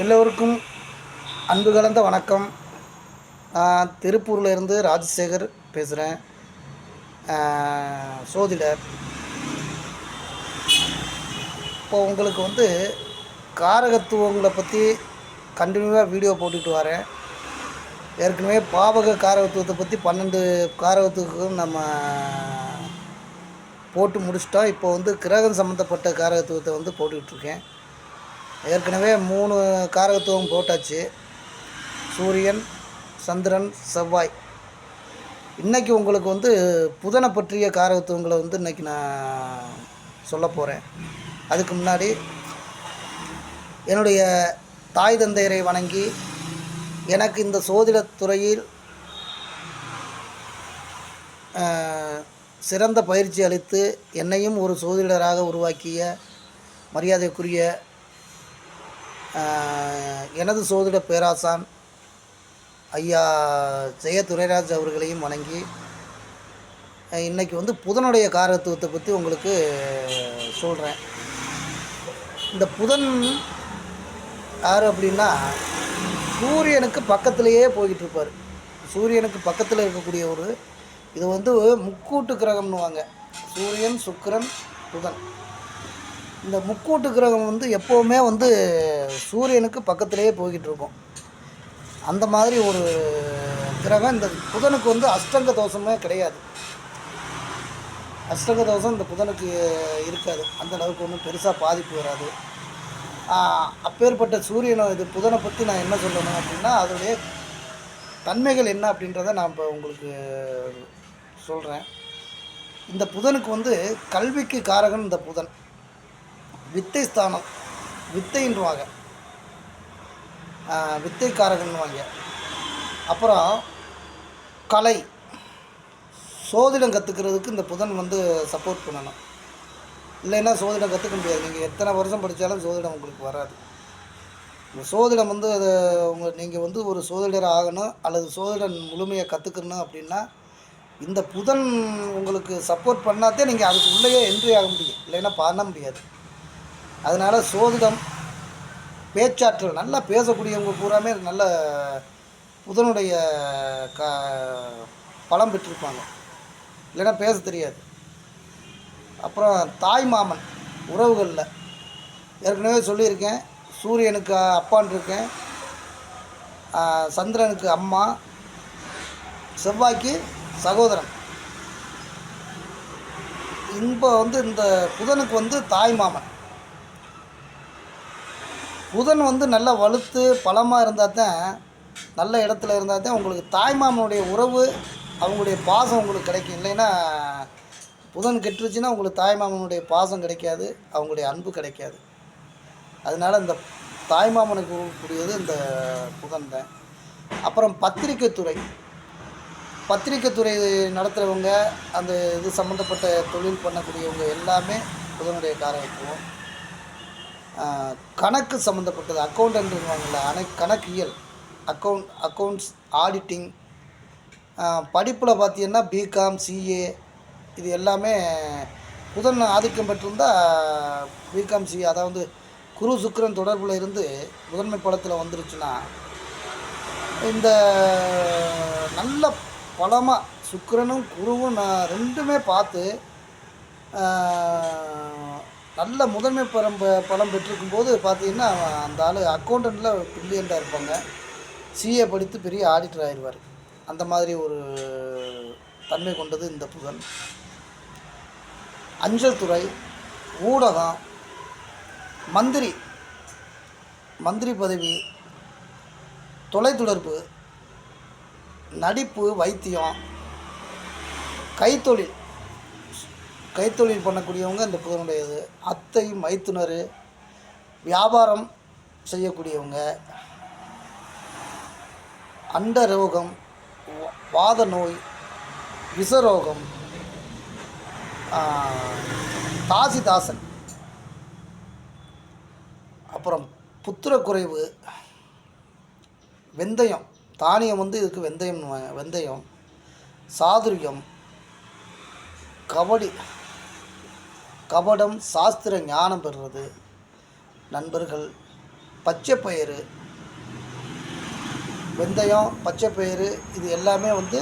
எல்லோருக்கும் அன்பு கலந்த வணக்கம். நான் திருப்பூரில் இருந்து ராஜசேகர் பேசுகிறேன் சோதிடர். இப்போ உங்களுக்கு வந்து காரகத்துவங்களை பற்றி கண்டினியூவாக வீடியோ போட்டுட்டு வரேன். ஏற்கனவே பாவக காரகத்துவத்தை பற்றி பன்னெண்டு காரகத்துவத்துக்கும் நம்ம போட்டு முடிச்சிட்டோம். இப்போ வந்து கிரகம் சம்மந்தப்பட்ட காரகத்துவத்தை வந்து போட்டுக்கிட்டுருக்கேன் ஏற்கனவே மூணு காரகத்துவம் போட்டாச்சு. சூரியன் சந்திரன் செவ்வாய். இன்றைக்கி உங்களுக்கு வந்து புதனை பற்றிய காரகத்துவங்களை வந்து இன்றைக்கி நான் சொல்ல போகிறேன் அதுக்கு முன்னாடி என்னுடைய தாய் தந்தையரை வணங்கி எனக்கு இந்த சோதிடத்துறையில் சிறந்த பயிற்சி அளித்து என்னையும் ஒரு சோதிடராக உருவாக்கிய மரியாதைக்குரிய எனது சோதிட பேராசான் ஐயா ஜெய துரைராஜ் அவர்களையும் வணங்கி இன்றைக்கி இன்னைக்கு வந்து புதனுடைய காரகத்துவத்தை பற்றி உங்களுக்கு சொல்கிறேன் இந்த புதன் யார் அப்படின்னா சூரியனுக்கு பக்கத்திலேயே போய்கிட்டு இருப்பார். சூரியனுக்கு பக்கத்தில் இருக்கக்கூடிய ஒரு இது வந்து முக்கூட்டு கிரகம்னுவாங்க. சூரியன் சுக்கரன் புதன். இந்த முக்கூட்டு கிரகம் வந்து எப்போவுமே வந்து சூரியனுக்கு பக்கத்திலேயே போய்கிட்டு இருக்கும். அந்த மாதிரி ஒரு கிரகம் இந்த புதனுக்கு வந்து அஷ்டங்க தோஷமே கிடையாது. அஷ்டங்க தோஷம் இந்த புதனுக்கு இருக்காது. அந்த அளவுக்கு ஒன்றும் பெருசாக பாதிப்பு வராது. அப்பேற்பட்ட சூரியனை இது புதனை பற்றி நான் என்ன சொல்லணும் அப்படின்னா அதோடைய தன்மைகள் என்ன அப்படின்றத நான் இப்போ உங்களுக்கு சொல்கிறேன் இந்த புதனுக்கு வந்து கல்விக்கு காரகன் இந்த புதன். வித்தை ஸ்தானம் வித்தைன்றவாங்க வித்தைக்காரகன்வாங்க அப்புறம் கலை. சோதிடம் கற்றுக்கிறதுக்கு இந்த புதன் வந்து சப்போர்ட் பண்ணணும். இல்லைன்னா சோதிடம் கற்றுக்க முடியாது. நீங்கள் எத்தனை வருஷம் படித்தாலும் சோதிடம் உங்களுக்கு வராது. இந்த சோதிடம் வந்து அது உங்கள் நீங்கள் வந்து ஒரு சோதிடர் ஆகணும் அல்லது சோதிடம் முழுமையை கற்றுக்கணும் அப்படின்னா இந்த புதன் உங்களுக்கு சப்போர்ட் பண்ணாதே நீங்கள் அதுக்கு உள்ளேயே என்ட்ரி ஆக முடியும். இல்லைன்னா பண்ண முடியாது. அதனால் சோதிடம் பேச்சாற்றல் நல்லா பேசக்கூடியவங்க பூராமே நல்ல புதனுடைய க பலம் பெற்றிருப்பாங்க. இல்லைன்னா பேச தெரியாது. அப்புறம் தாய் மாமன் உறவுகளில். ஏற்கனவே சொல்லியிருக்கேன் சூரியனுக்கு அப்பான் இருக்கேன் சந்திரனுக்கு அம்மா செவ்வாய்க்கு சகோதரன். இப்போ வந்து இந்த புதனுக்கு வந்து தாய் மாமன். புதன் வந்து நல்லா வலுத்து பலமாக இருந்தால் தான் நல்ல இடத்துல இருந்தால் தான் உங்களுக்கு தாய்மாமனுடைய உறவு அவங்களுடைய பாசம் உங்களுக்கு கிடைக்கும். இல்லைன்னா புதன் கெட்டுருச்சுன்னா உங்களுக்கு தாய்மாமனுடைய பாசம் கிடைக்காது அவங்களுடைய அன்பு கிடைக்காது. அதனால் இந்த தாய்மாமனுக்கு கூடியது இந்த புதன் தான். அப்புறம் பத்திரிக்கை துறை. பத்திரிக்கை துறை நடத்துகிறவங்க அந்த இது சம்மந்தப்பட்ட தொழில் பண்ணக்கூடியவங்க எல்லாமே புதனுடைய காரகத்துவம் கணக்கு சம்மந்தப்பட்டது அக்கௌண்டன்ட்வாங்கள்ல அனை கணக்கியல் அக்கௌண்ட் அக்கௌண்ட்ஸ் ஆடிட்டிங் படிப்பில் பார்த்தீங்கன்னா பிகாம் சிஏ இது எல்லாமே புதன் ஆதிக்கம் பெற்றிருந்தால் பிகாம் சிஏ அதாவது குரு சுக்கரன் தொடர்பில் இருந்து முதன்மை படத்தில் வந்துருச்சுன்னா இந்த நல்ல பலமாக சுக்கரனும் குருவும் நான் ரெண்டுமே பார்த்து நல்ல முதன்மை பலம் பலம் பெற்றிருக்கும் போது பார்த்தீங்கன்னா அந்த ஆள் அக்கௌண்டண்ட்டில் பில்லியண்டாக இருப்பாங்க. சிஏ படித்து பெரிய ஆடிட்டர் ஆயிடுவார். அந்த மாதிரி ஒரு தன்மை கொண்டது இந்த புதன். அஞ்சல் துறை ஊடகம் மந்திரி மந்திரி பதவி தொலைத்தொடர்பு நடிப்பு வைத்தியம் கைத்தொழில் கைத்தொழில் பண்ணக்கூடியவங்க இந்த புதனுடையது அத்தை மைத்துனர் வியாபாரம் செய்யக்கூடியவங்க. அண்ட ரோகம் வா- வாத நோய் விஷரோகம் தாசிதாசன். அப்புறம் புத்திர குறைவு வெந்தயம். தானியம் வந்து இதுக்கு வெந்தயம் வெந்தயம். சாதுரியம் கபடி. கபடம் சாஸ்திர ஞானம் பெறுறது. நண்பர்கள் பச்சை பயிறு வெந்தயம் பச்சை பயிறு இது எல்லாமே வந்து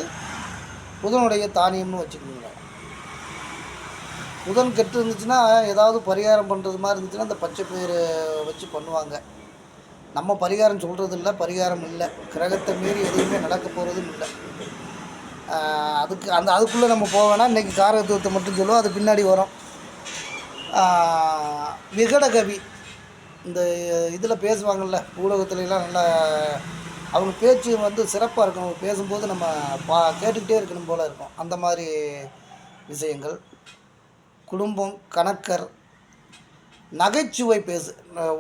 புதனுடைய தானியம்னு வச்சுக்கோங்க. புதன் கெட்டு இருந்துச்சுன்னா ஏதாவது பரிகாரம் பண்ணுறது மாதிரி இருந்துச்சுன்னா அந்த பச்சை பயிறு வச்சு பண்ணுவாங்க. நம்ம பரிகாரம் சொல்கிறது இல்லை பரிகாரம் இல்லை. கிரகத்தை மீறி எதுவுமே நடக்க போகிறதும் இல்லை. அதுக்கு அந்த அதுக்குள்ளே நம்ம போவேன்னா இன்றைக்கி காரகத்துவத்தை மட்டும் சொல்லுவோம் அது பின்னாடி வரும். விகடகவி. இந்த இதில் பேசுவாங்கள்ல ஊடகத்துலலாம் நல்லா அவங்க பேச்சு வந்து சிறப்பாக இருக்கும். அவங்க பேசும்போது நம்ம பா கேட்டுக்கிட்டே இருக்கணும் போல் இருக்கும். அந்த மாதிரி விஷயங்கள். குடும்பம் கணக்கர் நகைச்சுவை பேசு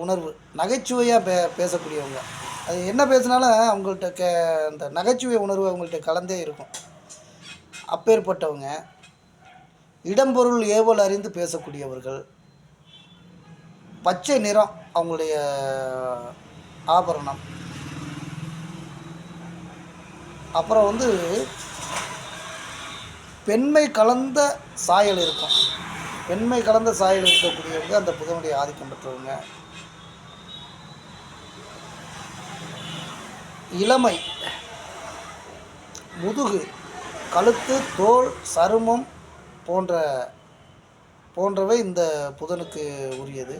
உணர்வு. நகைச்சுவையாக பே பேசக்கூடியவங்க. அது என்ன பேசினாலும் அவங்கள்ட்ட கே அந்த நகைச்சுவை உணர்வு அவங்கள்ட்ட கலந்தே இருக்கும். அப்பேற்பட்டவங்க. இடம்பொருள் ஏவல் அறிந்து பேசக்கூடியவர்கள். பச்சை நிறம் அவங்களுடைய ஆபரணம். அப்புறம் வந்து பெண்மை கலந்த சாயல் இருக்கும். பெண்மை கலந்த சாயல் இருக்கக்கூடியவங்க அந்த புதனுடைய ஆதிக்கம் பெற்றவங்க. இளமை முதுகு கழுத்து தோல் சருமம் போன்ற போன்றவை இந்த புதனுக்கு உரியது.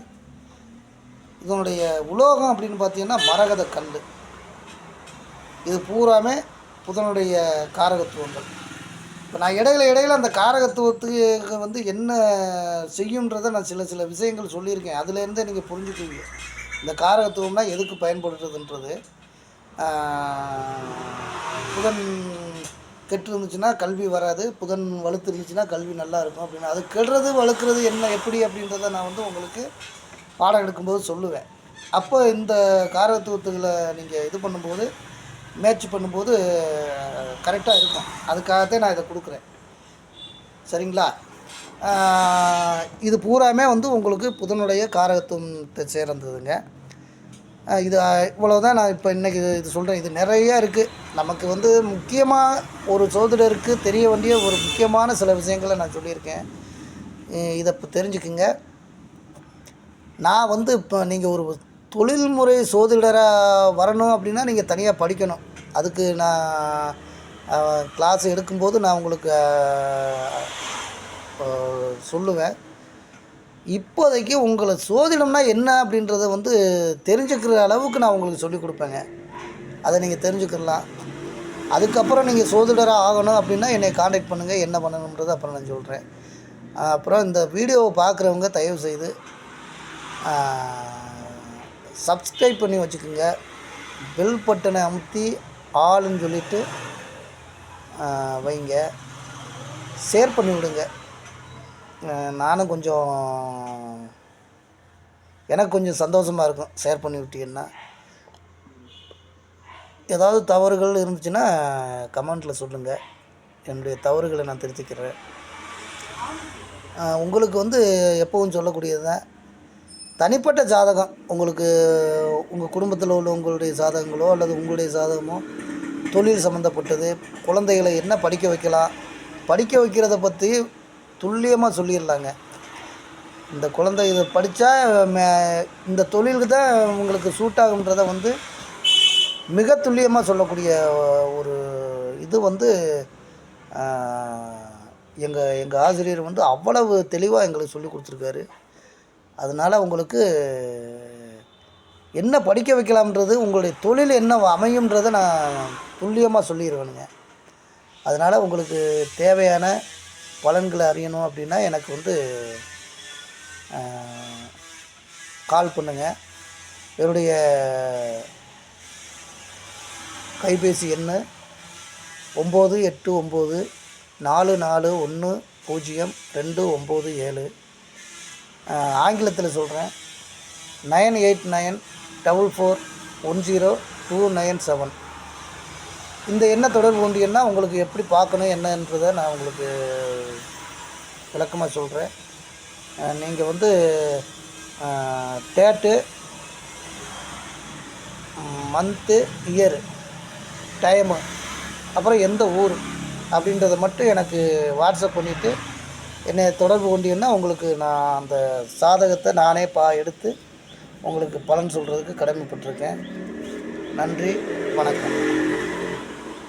இதனுடைய உலோகம் அப்படின்னு பார்த்தீங்கன்னா மரகத கல் இது பூராமே புதனுடைய காரகத்துவங்கள். இப்போ நான் இடையில இடையில அந்த காரகத்துவத்துக்கு வந்து என்ன செய்யுன்றதை நான் சில சில விஷயங்கள் சொல்லியிருக்கேன். அதுலேருந்தே நீங்கள் புரிஞ்சுக்குவீங்க. இந்த காரகத்துவம்னா எதுக்கு பயன்படுறதுன்றது புதன் கெட்டு இருந்துச்சுன்னா கல்வி வராது புதன் வலுத்து இருந்துச்சுன்னா கல்வி நல்லா இருக்கும் அப்படின்னு. அது கெடுறது வளர்க்குறது என்ன எப்படி அப்படின்றத நான் வந்து உங்களுக்கு பாடம் எடுக்கும்போது சொல்லுவேன். அப்போ இந்த காரகத்துவத்துகளை நீங்கள் இது பண்ணும்போது மேட்ச் பண்ணும்போது கரெக்டாக இருக்கும். அதுக்காகத்தான் நான் இதை கொடுக்குறேன். சரிங்களா? இது பூராமே வந்து உங்களுக்கு புதனுடைய காரகத்துவத்தை சேர்ந்ததுங்க. இது இவ்வளோ தான் நான் இப்போ இன்றைக்கி இது சொல்கிறேன் இது நிறைய இருக்குது நமக்கு வந்து முக்கியமாக ஒரு சோதிடருக்கு தெரிய வேண்டிய ஒரு முக்கியமான சில விஷயங்களை நான் சொல்லியிருக்கேன். இதை இப்போ தெரிஞ்சுக்குங்க. நான் வந்து இப்போ நீங்கள் ஒரு தொழில்முறை சோதிடராக வரணும் அப்படின்னா நீங்கள் தனியாக படிக்கணும். அதுக்கு நான் கிளாஸ் எடுக்கும்போது நான் உங்களுக்கு சொல்லுவேன். இப்போதைக்கு உங்களை சோதிடம்னா என்ன அப்படின்றத வந்து தெரிஞ்சுக்கிற அளவுக்கு நான் உங்களுக்கு சொல்லிக் கொடுப்பேங்க. அதை நீங்கள் தெரிஞ்சுக்கலாம் அதுக்கப்புறம் நீங்கள் சோதிடராக ஆகணும் அப்படின்னா என்னை காண்டாக்ட் பண்ணுங்கள் என்ன பண்ணணுன்றதை அப்புறம் நான் சொல்கிறேன் அப்புறம் இந்த வீடியோவை பார்க்குறவங்க தயவு செய்து சப்ஸ்கிரைப் பண்ணி வச்சுக்கோங்க. பெல் பட்டனை அமுத்தி ஆளுன்னு சொல்லிவிட்டு வைங்க. ஷேர் பண்ணி விடுங்க. நானும் கொஞ்சம் எனக்கு கொஞ்சம் சந்தோஷமாக இருக்கும் ஷேர் பண்ணி விட்டீங்கன்னா. ஏதாவது தவறுகள் இருந்துச்சுன்னா கமெண்ட்டில் சொல்லுங்கள் என்னுடைய தவறுகளை நான் திருத்திக்கிறேன். உங்களுக்கு வந்து எப்பவும் சொல்லக்கூடியது தான் தனிப்பட்ட ஜாதகம் உங்களுக்கு உங்கள் குடும்பத்தில் உள்ள உங்களுடைய ஜாதகங்களோ அல்லது உங்களுடைய ஜாதகமோ தொழில் சம்மந்தப்பட்டது குழந்தைகளை என்ன படிக்க வைக்கலாம் படிக்க வைக்கிறத பற்றி துல்லியமாக சொல்லிடலாங்க. இந்த குழந்தை இதை படித்தா இந்த தொழிலுக்கு தான் உங்களுக்கு சூட் ஆகுன்றதை வந்து மிக துல்லியமாக சொல்லக்கூடிய ஒரு இது வந்து எங்கள் எங்கள் ஆசிரியர் வந்து அவ்வளவு தெளிவாக எங்களுக்கு சொல்லி கொடுத்துருக்காரு. அதனால் உங்களுக்கு என்ன படிக்க வைக்கலாம்ன்றது உங்களுடைய தொழில் என்ன அமையும்ன்றதை நான் துல்லியமாக சொல்லிடுவேனுங்க அதனால் உங்களுக்கு தேவையான பலன்களை அறியணும் அப்படின்னா எனக்கு வந்து கால் பண்ணுங்கள் என்னுடைய கைபேசி எண் ஒம்பது எட்டு ஒம்பது நாலு நாலு ஒன்று பூஜ்ஜியம் ரெண்டு ஒம்பது ஏழு. ஆங்கிலத்தில் சொல்கிறேன் nine eight nine double four one zero two nine seven. இந்த எண்ணை தொடர்பு கொண்டீங்கன்னா உங்களுக்கு எப்படி பார்க்கணும் என்னன்றதை நான் உங்களுக்கு விளக்கமாக சொல்கிறேன் நீங்கள் வந்து டேட்டு மந்த்து இயரு டைமு அப்புறம் எந்த ஊர் அப்படின்றத மட்டும் எனக்கு வாட்ஸ்அப் பண்ணிவிட்டு என்னை தொடர்பு கொண்டீங்கன்னா உங்களுக்கு நான் அந்த சாதகத்தை நானே பா எடுத்து உங்களுக்கு பலன் சொல்கிறதுக்கு கடமைப்பட்டிருக்கேன். நன்றி வணக்கம்.